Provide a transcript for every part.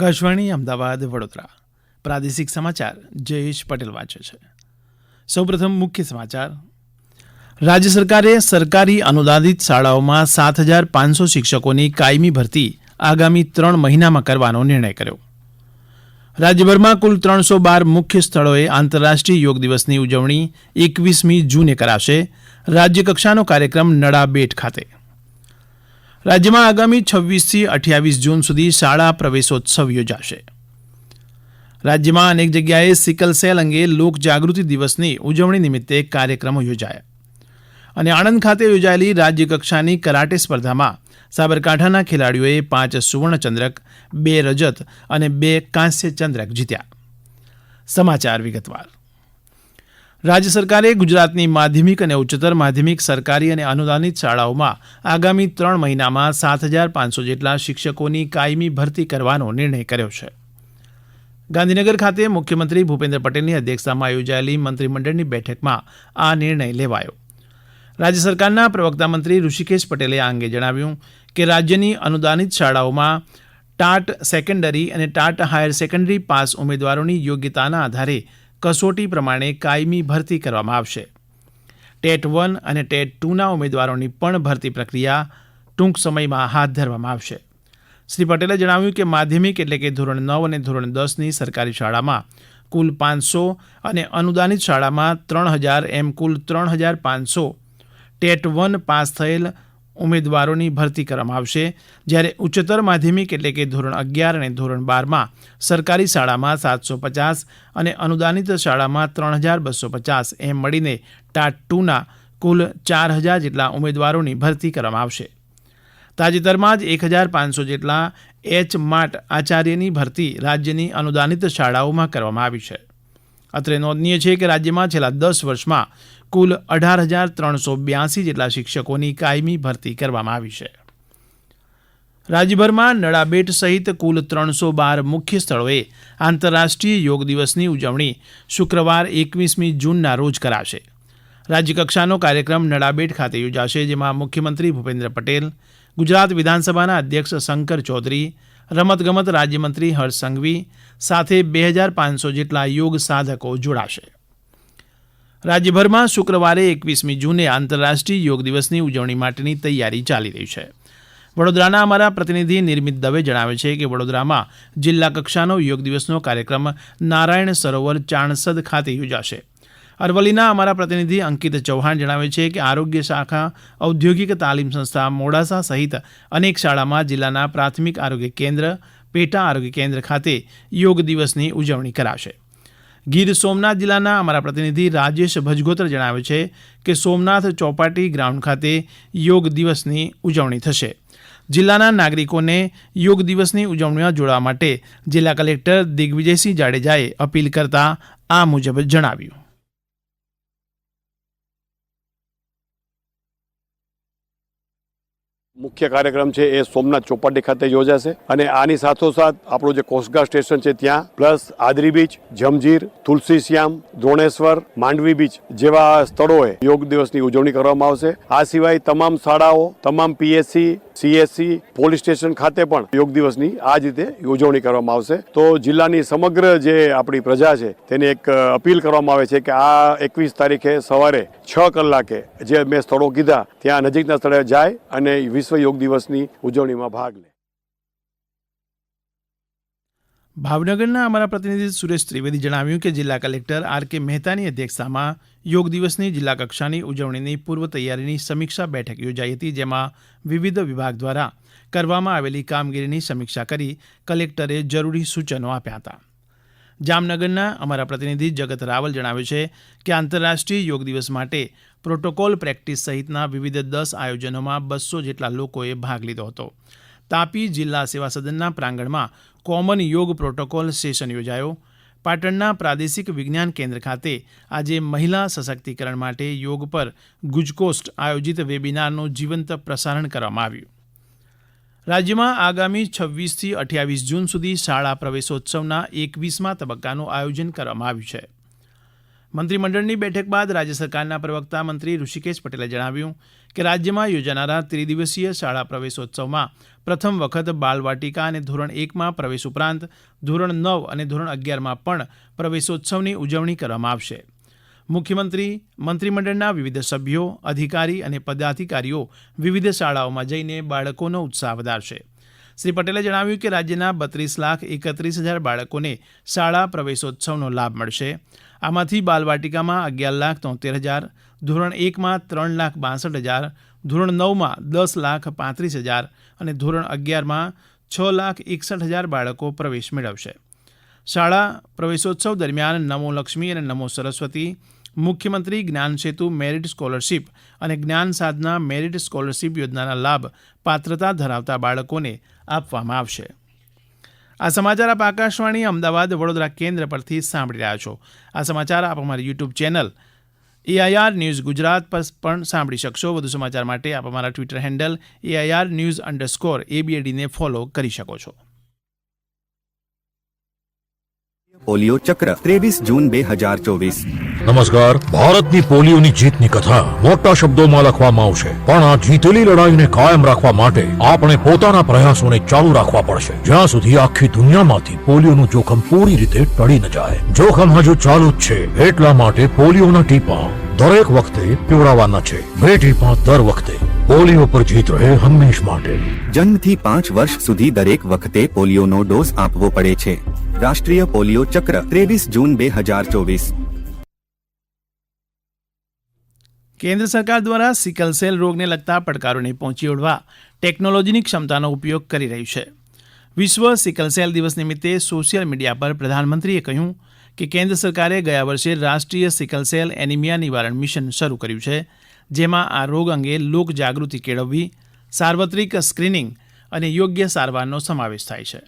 આકાશવાણી, અમદાવાદ, વડોદરા. પ્રાદેશિક સમાચાર, જયેશ પટેલ વાંચે છે. સૌપ્રથમ મુખ્ય સમાચાર. રાજ્ય સરકારે સરકારી અનુદાનિત શાળાઓમાં સાત હજાર પાંચસો શિક્ષકોની કાયમી ભરતી આગામી ત્રણ મહિનામાં કરવાનો નિર્ણય કર્યો. રાજ્યભરમાં કુલ ત્રણસો બાર મુખ્ય સ્થળોએ આંતરરાષ્ટ્રીય યોગ દિવસની ઉજવણી એકવીસમી જૂને કરાશે. રાજ્યકક્ષાનો કાર્યક્રમ નડાબેટ ખાતે. રાજ્યમાં આગામી છવ્વીસથી અઠ્યાવીસ જૂન સુધી શાળા પ્રવેશોત્સવ યોજાશે. રાજ્યમાં અનેક જગ્યાએ સિકલ સેલ અંગે લોકજાગૃતિ દિવસની ઉજવણી નિમિત્તે કાર્યક્રમો યોજાયા. અને આણંદ ખાતે યોજાયેલી રાજ્યકક્ષાની કરાટે સ્પર્ધામાં સાબરકાંઠાના ખેલાડીઓએ પાંચ સુવર્ણચંદ્રક, બે રજત અને બે કાંસ્ય ચંદ્રક જીત્યા. સમાચાર વિગતવાર. રાજ્ય સરકારે ગુજરાતની માધ્યમિક અને ઉચ્ચતર માધ્યમિક સરકારી અને અનુદાનિત શાળાઓમાં આગામી ત્રણ મહિનામાં સાત હજાર પાંચસો જેટલા શિક્ષકોની કાયમી ભરતી કરવાનો નિર્ણય કર્યો છે. ગાંધીનગર ખાતે મુખ્યમંત્રી ભૂપેન્દ્ર પટેલની અધ્યક્ષતામાં યોજાયેલી મંત્રીમંડળની બેઠકમાં આ નિર્ણય લેવાયો. રાજ્ય સરકારના પ્રવક્તા મંત્રી ઋષિકેશ પટેલે આ અંગે જણાવ્યું કે રાજ્યની અનુદાનિત શાળાઓમાં ટાટ સેકન્ડરી અને ટાટ હાયર સેકન્ડરી પાસ ઉમેદવારોની યોગ્યતાના આધારે કસોટી પ્રમાણે કાયમી ભરતી કરવામાં આવશે. ટેટ વન અને ટેટ ટુના ઉમેદવારોની પણ ભરતી પ્રક્રિયા ટૂંક સમયમાં હાથ ધરવામાં આવશે. શ્રી પટેલે જણાવ્યું કે માધ્યમિક એટલે કે ધોરણ નવ અને ધોરણ દસની સરકારી શાળામાં કુલ પાંચસો અને અનુદાનિત શાળામાં ત્રણ હજાર એમ કુલ ત્રણ હજાર પાંચસો ટેટ વન પાસ થયેલ ઉમેદવારોની ભરતી કરવામાં આવશે. જ્યારે ઉચ્ચતર માધ્યમિક એટલે કે ધોરણ અગિયાર અને ધોરણ બારમાં સરકારી શાળામાં સાતસો પચાસ અને અનુદાનિત શાળામાં ત્રણ હજાર બસો પચાસ એમ મળીને ટાટ ટુના કુલ ચાર હજાર જેટલા ઉમેદવારોની ભરતી કરવામાં આવશે. તાજેતરમાં જ એક હજાર પાંચસો જેટલા એચ માટ આચાર્યની ભરતી રાજ્યની અનુદાનિત શાળાઓમાં કરવામાં આવી છે. અત્રે નોંધનીય છે કે રાજ્યમાં છેલ્લા દસ વર્ષમાં કુલ અઢાર હજાર ત્રણસો બ્યાસી જેટલા શિક્ષકોની કાયમી ભરતી કરવામાં આવી છે. રાજ્યભરમાં નડાબેટ સહિત કુલ ત્રણસો બાર મુખ્ય સ્થળોએ આંતરરાષ્ટ્રીય યોગ દિવસની ઉજવણી શુક્રવાર એકવીસમી જૂનના રોજ કરાશે. રાજ્યકક્ષાનો કાર્યક્રમ નડાબેટ ખાતે યોજાશે, જેમાં મુખ્યમંત્રી ભૂપેન્દ્ર પટેલ, ગુજરાત વિધાનસભાના અધ્યક્ષ શંકર ચૌધરી, રમતગમત રાજ્યમંત્રી હર્ષ સંઘવી સાથે બે હજાર પાંચસો જેટલા યોગ સાધકો જોડાશે. રાજ્યભરમાં શુક્રવારે એકવીસમી જૂને આંતરરાષ્ટ્રીય યોગ દિવસની ઉજવણી માટેની તૈયારી ચાલી રહી છે. વડોદરાના અમારા પ્રતિનિધિ નિર્મિત દવે જણાવે છે કે વડોદરામાં જિલ્લા કક્ષાનો યોગ દિવસનો કાર્યક્રમ નારાયણ સરોવર ચાણસદ ખાતે યોજાશે. અરવલ્લીના અમારા પ્રતિનિધિ અંકિત ચૌહાણ જણાવે છે કે આરોગ્ય શાખા, ઔદ્યોગિક તાલીમ સંસ્થા, મોડાસા સહિત અનેક શાળામાં જિલ્લાના પ્રાથમિક આરોગ્ય કેન્દ્ર, પેટા આરોગ્ય કેન્દ્ર ખાતે યોગ દિવસની ઉજવણી કરાશે. ગીર સોમનાથ જિલ્લાના અમારા પ્રતિનિધિ રાજેશ ભજગોત્ર જણાવે છે કે સોમનાથ ચોપાટી ગ્રાઉન્ડ ખાતે યોગ દિવસની ઉજવણી થશે. જિલ્લાના નાગરિકોને યોગ દિવસની ઉજવણીમાં જોડાવા માટે જિલ્લા કલેક્ટર દિગ્વિજયસિંહ જાડેજાએ અપીલ કરતા આ મુજબ જણાવ્યું. મુખ્ય કાર્યક્રમ છે એ સોમનાથ ચોપાટી ખાતે યોજાશે. અને આની સાથોસાથ આપણું જે કોસ્ટગાર્ડ સ્ટેશન છે ત્યાં plus Adri beach, Jamjir, Tulsi Shyam, Droneshwar, Mandvi beach જેવા સ્થળોએ યોગ દિવસની ઉજવણી કરવામાં આવશે. આ સિવાય તમામ શાળાઓ, તમામ પીએસસી સીએસસી પોલીસ સ્ટેશન ખાતે પણ યોગ દિવસની આ જ રીતે ઉજવણી કરવામાં આવશે. તો જિલ્લાની સમગ્ર જે આપણી પ્રજા છે, તેને એક અપીલ કરવામાં આવે છે કે આ એકવીસ તારીખે સવારે છ કલાકે જે મેં સ્થળો કીધા, ત્યાં નજીકના સ્થળે જાય અને વિશ્વ યોગ દિવસની ઉજવણીમાં ભાગ લે. ભાવનગરના અમારા પ્રતિનિધિ સુરેશ ત્રિવેદી જણાવ્યું કે જિલ્લા કલેક્ટર આર કે મહેતાની અધ્યક્ષતામાં યોગ દિવસની જિલ્લા કક્ષાની ઉજવણીની પૂર્વ તૈયારીની સમીક્ષા બેઠક યોજાઈ હતી, જેમાં વિવિધ વિભાગ દ્વારા કરવામાં આવેલી કામગીરીની સમીક્ષા કરી કલેક્ટરે જરૂરી સૂચનો આપ્યા હતા. જામનગરના અમારા પ્રતિનિધિ જગત રાવલ જણાવે છે કે આંતરરાષ્ટ્રીય યોગ દિવસ માટે પ્રોટોકોલ પ્રેક્ટિસ સહિતના વિવિધ દસ આયોજનોમાં બસો જેટલા લોકોએ ભાગ લીધો હતો. તાપી જિલ્લા સેવા સદનના પ્રાંગણમાં કોમન યોગ પ્રોટોકોલ સેશન યોજાયો. પાટણના પ્રાદેશિક વિજ્ઞાન કેન્દ્ર ખાતે આજે મહિલા સશક્તિકરણ માટે યોગ પર ગુજકોસ્ટ આયોજિત વેબિનારનું જીવંત પ્રસારણ કરવામાં આવ્યું. રાજ્યમાં આગામી છવ્વીસથી અઠ્યાવીસ જૂન સુધી શાળા પ્રવેશોત્સવના એકવીસમા તબક્કાનું આયોજન કરવામાં આવ્યું છે. મંત્રીમંડળની બેઠક બાદ રાજ્ય સરકારના પ્રવક્તા મંત્રી ઋષિકેશ પટેલે જણાવ્યું કે રાજ્યમાં યોજાનારા ત્રિદિવસીય શાળા પ્રવેશોત્સવમાં પ્રથમ વખત બાલવાટિકા અને ધોરણ એકમાં પ્રવેશ ઉપરાંત ધોરણ નવ અને ધોરણ અગિયારમાં પણ પ્રવેશોત્સવની ઉજવણી કરવામાં આવશે. મુખ્યમંત્રી, મંત્રીમંડળના વિવિધ સભ્યો, અધિકારી અને પદાધિકારીઓ વિવિધ શાળાઓમાં જઈને બાળકોનો ઉત્સાહ વધારશે. શ્રી પટેલે જણાવ્યું કે રાજ્યના બત્રીસ લાખ એકત્રીસ હજાર બાળકોને શાળા પ્રવેશોત્સવનો લાભ મળશે. આમાંથી બાલવાટિકામાં અગિયાર લાખ તોતેર હજાર, ધોરણ એકમાં ત્રણ લાખ બાસઠ હજાર, ધોરણ નવમાં દસ લાખ પાંત્રીસ હજાર અને ધોરણ અગિયારમાં છ લાખ એકસઠ હજાર બાળકો પ્રવેશ મેળવશે. શાળા પ્રવેશોત્સવ દરમિયાન નમો લક્ષ્મી અને નમો સરસ્વતી, મુખ્યમંત્રી જ્ઞાન સેતુ મેરિટ સ્કોલરશીપ અને જ્ઞાન સાધના મેરિટ સ્કોલરશીપ યોજનાના લાભ પાત્રતા ધરાવતા બાળકોને આપવામાં આવશે. આ સમાચાર આપ આકાશવાણી, અમદાવાદ, વડોદરા કેન્દ્ર પરથી સાંભળી રહ્યા છો. આ સમાચાર આપ અમારી YouTube channel AIR news Gujarat પર પણ સાંભળી શકશો. વધુ સમાચાર માટે આપ અમારા Twitter handle AIR news underscore એબીએડીને follow કરી શકો છો. પોલિયો ચક્ર ત્રેવીસ જૂન બે હજાર ચોવીસ. નમસ્કાર. ભારતની પોલિયોની જીતની કથા મોટા શબ્દોમાં લખવામાં આવશે. પણ આ જીતેલી લડાઈને કાયમ રાખવા માટે આપણે પોતાના પ્રયાસોને ચાલુ રાખવા પડશે. જ્યાં સુધી આખી દુનિયામાંથી પોલિયોનું જોખમ પૂરી રીતે ટળી ન જાય. જોખમ હજુ ચાલુ જ છે. એટલા માટે પોલિયોના ટીપા દરેક વખતે પીવડાવવાના છે. બે ટીપા દર વખતે. પોલિયો પર જીત રહે હંમેશ માટે. જન્મથી પાંચ વર્ષ સુધી દરેક વખતે પોલિયોનો ડોઝ આપવો પડે છે. રાષ્ટ્રીય પોલિયો ચક્ર ત્રેવીસ જૂન બે હજાર ચોવીસ. કેન્દ્ર સરકાર દ્વારા સિકલ સેલ રોગને લગતા પડકારોને પહોંચી વળવા ટેકનોલોજીની ક્ષમતાનો ઉપયોગ કરી રહ્યું છે. વિશ્વ સિકલ સેલ દિવસ નિમિત્તે સોશિયલ મીડિયા પર પ્રધાનમંત્રીએ કહ્યું કે કેન્દ્ર સરકારે ગયા વર્ષે રાષ્ટ્રીય સિકલ સેલ એનિમિયા નિવારણ મિશન શરૂ કર્યું છે, જેમાં આ રોગ અંગે લોક જાગૃતિ કેળવવી, સાર્વત્રિક સ્ક્રીનિંગ અને યોગ્ય સારવારનો સમાવેશ થાય છે.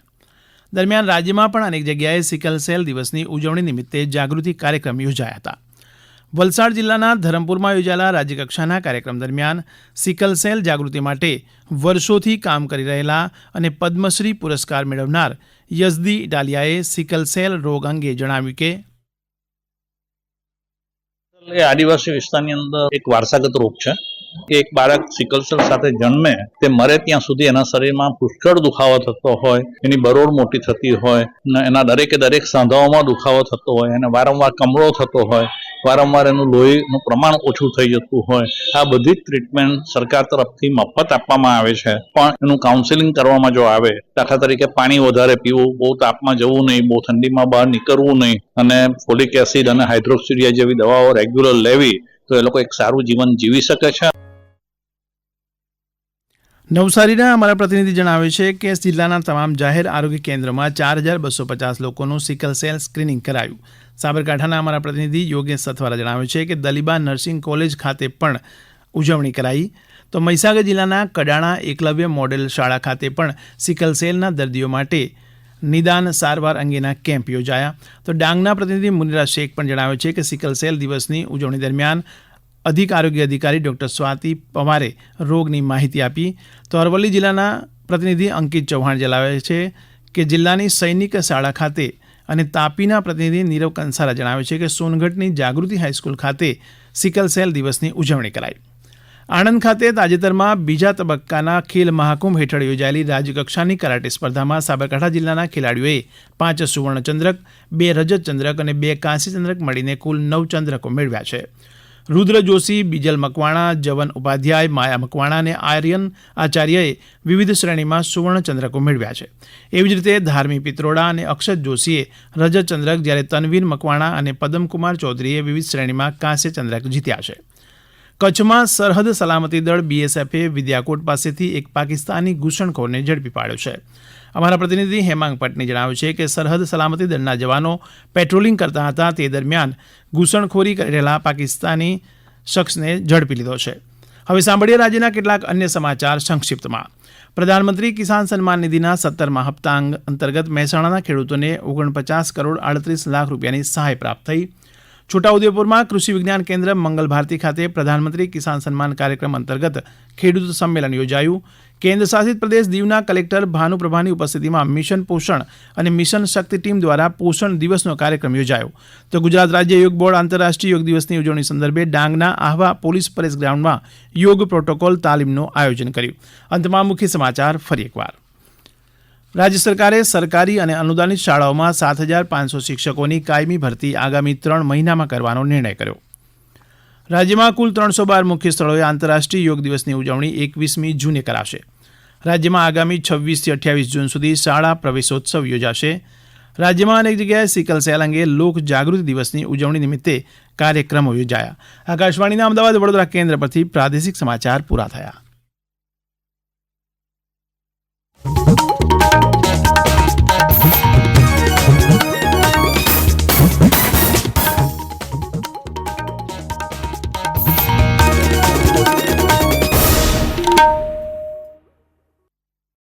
દરમિયાન રાજ્યમાં પણ અનેક જગ્યાએ સિકલ સેલ દિવસની ઉજવણી નિમિત્તે જાગૃતિ કાર્યક્રમ યોજાયા હતા. વલસાડ જિલ્લાના ધરમપુરમાં યોજાયેલા રાજ્યકક્ષાના કાર્યક્રમ દરમિયાન સિકલ સેલ જાગૃતિ માટે વર્ષોથી કામ કરી રહેલા અને પદ્મશ્રી પુરસ્કાર મેળવનાર યઝદી ઇટાલિયાએ સિકલ સેલ રોગ અંગે જણાવ્યું કે આદિવાસી વિસ્તારની અંદર એક વારસાગત રોગ છે. એક બાળક સિકલસેલ સાથે જન્મે, તે મરે ત્યાં સુધી એના શરીરમાં પુષ્કળ દુખાવો થતો હોય, એની બરોડ મોટી થતી હોય એના દરેકે દરેક સાંધાઓમાં દુખાવો થતો હોય, એને વારંવાર કમળો થતો હોય વારંવાર એનું લોહીનું પ્રમાણ ઓછું થઈ જતું હોય, આ બધી જ ટ્રીટમેન્ટ સરકાર તરફથી મફત આપવામાં આવે છે. પણ એનું કાઉન્સેલિંગ કરવામાં જો આવે દાખલા તરીકે પાણી વધારે પીવું, બહુ તાપમાં જવું નહીં, બહુ ઠંડીમાં બહાર નીકળવું નહીં, અને ફોલિક એસિડ અને હાઇડ્રોક્સિડિયા જેવી દવાઓ રેગ્યુલર લેવી, તો એ લોકો એક સારું જીવન જીવી શકે છે. નવસારીના અમારા પ્રતિનિધિ જણાવે છે કે જિલ્લાના તમામ જાહેર આરોગ્ય કેન્દ્રોમાં ચાર હજાર બસો પચાસ લોકોનું સિકલ સેલ સ્ક્રીનિંગ કરાયું. સાબરકાંઠાના અમારા પ્રતિનિધિ યોગેશ સથવારા જણાવે છે કે દલીબા નર્સિંગ કોલેજ ખાતે પણ ઉજવણી કરાઈ. તો મહીસાગર જિલ્લાના કડાણા એકલવ્ય મોડેલ શાળા ખાતે પણ સિકલ સેલના દર્દીઓ માટે નિદાન સારવાર અંગેના કેમ્પ યોજાયા. તો ડાંગના પ્રતિનિધિ મુનિરા શેખ પણ જણાવે છે કે સિકલ સેલ દિવસની ઉજવણી દરમિયાન અધિક આરોગ્ય અધિકારી ડોક્ટર સ્વાતિ પવારે રોગની માહિતી આપી. તો અરવલ્લી જિલ્લાના પ્રતિનિધિ અંકિત ચૌહાણ જણાવે છે કે જિલ્લાની સૈનિક શાળા ખાતે અને તાપીના પ્રતિનિધિ નીરવ કંસારા જણાવે છે કે સોનગઢની જાગૃતિ હાઈસ્કૂલ ખાતે સિકલ સેલ દિવસની ઉજવણી કરાઈ. આણંદ ખાતે તાજેતરમાં બીજા તબક્કાના ખેલ મહાકુંભ હેઠળ યોજાયેલી રાજ્યકક્ષાની કરાટે સ્પર્ધામાં સાબરકાંઠા જિલ્લાના ખેલાડીઓએ પાંચ સુવર્ણચંદ્રક બે રજત ચંદ્રક અને બે કાંસ્ય ચંદ્રક મળીને કુલ નવ ચંદ્રકો મેળવ્યા છે. રુદ્ર જોશી બીજલ મકવાણા, જવન ઉપાધ્યાય, માયા મકવાણા અને આર્યન આચાર્યએ વિવિધ શ્રેણીમાં સુવર્ણચંદ્રકો મેળવ્યા છે. એવી જ રીતે ધાર્મી પિત્રોડા અને અક્ષત જોશીએ રજતચંદ્રક જ્યારે તનવીર મકવાણા અને પદમકુમાર ચૌધરીએ વિવિધ શ્રેણીમાં કાંસ્ય ચંદ્રક જીત્યા છે. કચ્છમાં સરહદ સલામતી દળ બીએસએફે વિદ્યાકોટ પાસેથી એક પાકિસ્તાની ઘૂસણખોરને ઝડપી પાડ્યો છે. અમારા પ્રતિનિધિ હેમાંગ પટની જણાવ્યું છે કે સરહદ સલામતી દળના જવાનો પેટ્રોલિંગ કરતા હતા તે દરમિયાન ઘૂસણખોરી કરી રહેલા પાકિસ્તાની શખ્સને ઝડપી લીધો છે. હવે સાંભળીએ રાજ્યના કેટલાક અન્ય સમાચાર સંક્ષિપ્તમાં. પ્રધાનમંત્રી કિસાન સન્માન નિધિના સત્તરમા હપ્તા અંગ- અંતર્ગત મહેસાણાના ખેડૂતોને ઓગણપચાસ કરોડ આડત્રીસ લાખ રૂપિયાની સહાય પ્રાપ્ત થઈ. છોટાઉદેપુરમાં કૃષિ વિજ્ઞાન કેન્દ્ર મંગલ ભારતી ખાતે પ્રધાનમંત્રી કિસાન સન્માન કાર્યક્રમ અંતર્ગત ખેડૂત સંમેલન યોજાયું. કેન્દ્ર શાસિત પ્રદેશ દીવના કલેક્ટર ભાનુપ્રભાની ઉપસ્થિતિમાં મિશન પોષણ અને મિશન શક્તિ ટીમ દ્વારા પોષણ દિવસનો કાર્યક્રમ યોજાયો. તો ગુજરાત રાજ્ય યોગ બોર્ડ આંતરરાષ્ટ્રીય યોગ દિવસની ઉજવણી સંદર્ભે ડાંગના આહવા પોલીસ પરેશ ગ્રાઉન્ડમાં યોગ પ્રોટોકોલ તાલીમનું આયોજન કર્યું. અંતમાં મુખ્ય સમાચાર ફરી એકવાર. રાજ્ય સરકારે સરકારી અને અનુદાનિત શાળાઓમાં સાત હજાર પાંચસો શિક્ષકોની કાયમી ભરતી આગામી ત્રણ મહિનામાં કરવાનો નિર્ણય કર્યો. રાજ્યમાં કુલ ત્રણસો બાર મુખ્ય સ્થળોએ આંતરરાષ્ટ્રીય યોગ દિવસની ઉજવણી એકવીસમી જૂને કરાશે. રાજ્યમાં આગામી છવ્વીસથી અઠ્યાવીસ જૂન સુધી શાળા પ્રવેશોત્સવ યોજાશે. રાજ્યમાં અનેક જગ્યાએ સિકલ સેલ અંગે લોક જાગૃતિ દિવસની ઉજવણી નિમિત્તે કાર્યક્રમો યોજાયા. આકાશવાણીના અમદાવાદ વડોદરા કેન્દ્ર પરથી પ્રાદેશિક સમાચાર પૂરા થયા.